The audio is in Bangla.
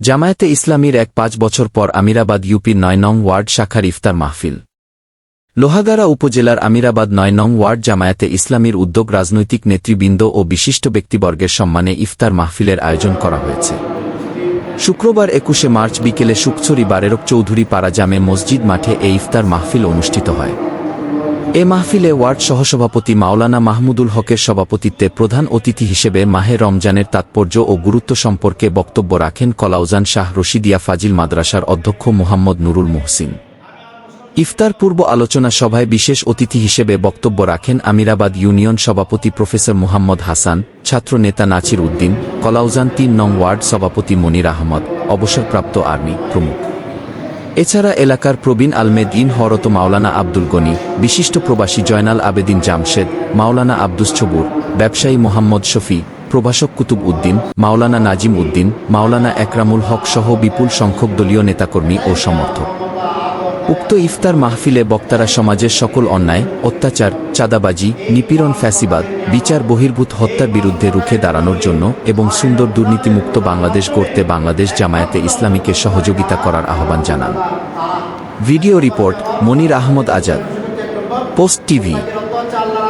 জামায়াতে ইসলামীর এক পাঁচ বছর পর আমিরাবাদ ইউপির নয় নং ওয়ার্ড শাখার ইফতার মাহফিল। লোহাগাড়া উপজেলার আমিরাবাদ নয় নং ওয়ার্ড জামায়াতে ইসলামীর উদ্যোগ রাজনৈতিক নেতৃবৃন্দ ও বিশিষ্ট ব্যক্তিবর্গের সম্মানে ইফতার মাহফিলের আয়োজন করা হয়েছে। শুক্রবার একুশে মার্চ বিকেলে সুকছড়ি বারেরক চৌধুরী পাড়া জামে মসজিদ মাঠে এই ইফতার মাহফিল অনুষ্ঠিত হয়। এ মাহফিলে ওয়ার্ড সহসভাপতি মাওলানা মাহমুদুল হকের সভাপতিত্বে প্রধান অতিথি হিসেবে মাহে রমজানের তাৎপর্য ও গুরুত্ব সম্পর্কে বক্তব্য রাখেন কলাউজান শাহ রশিদিয়া ফাজিল মাদ্রাসার অধ্যক্ষ মোহাম্মদ নুরুল মুহসিন। ইফতার পূর্ব আলোচনা সভায় বিশেষ অতিথি হিসেবে বক্তব্য রাখেন আমিরাবাদ ইউনিয়ন সভাপতি প্রফেসর মুহাম্মদ হাসান, ছাত্র নেতা নাচির উদ্দিন, কলাউজান তিন নং ওয়ার্ড সভাপতি মনির আহমদ, অবসরপ্রাপ্ত আর্মি প্রমুখ। এছাড়া এলাকার প্রবীণ আলমেদ ইন হরত মাওলানা আব্দুল গনি, বিশিষ্ট প্রবাসী জয়নাল আবেদিন জামশেদ, মাওলানা আব্দুস ছবুর, ব্যবসায়ী মোহাম্মদ শফি, প্রভাষক কুতুব উদ্দিন, মাওলানা নাজিম উদ্দিন, মাওলানা একরামুল হক সহ বিপুল সংখ্যক দলীয় নেতাকর্মী ও সমর্থক। উক্ত ইফতার মাহফিলে বক্তারা সমাজের সকল অন্যায়, অত্যাচার, চাঁদাবাজি, নিপীড়ন, ফ্যাসিবাদ, বিচার, বহির্ভূত হত্যার বিরুদ্ধে রুখে দাঁড়ানোর জন্য এবং সুন্দর দুর্নীতিমুক্ত বাংলাদেশ গড়তে বাংলাদেশ জামায়াতে ইসলামীকে সহযোগিতা করার আহ্বান জানান। Video report Monir Ahmed Azad, post TV.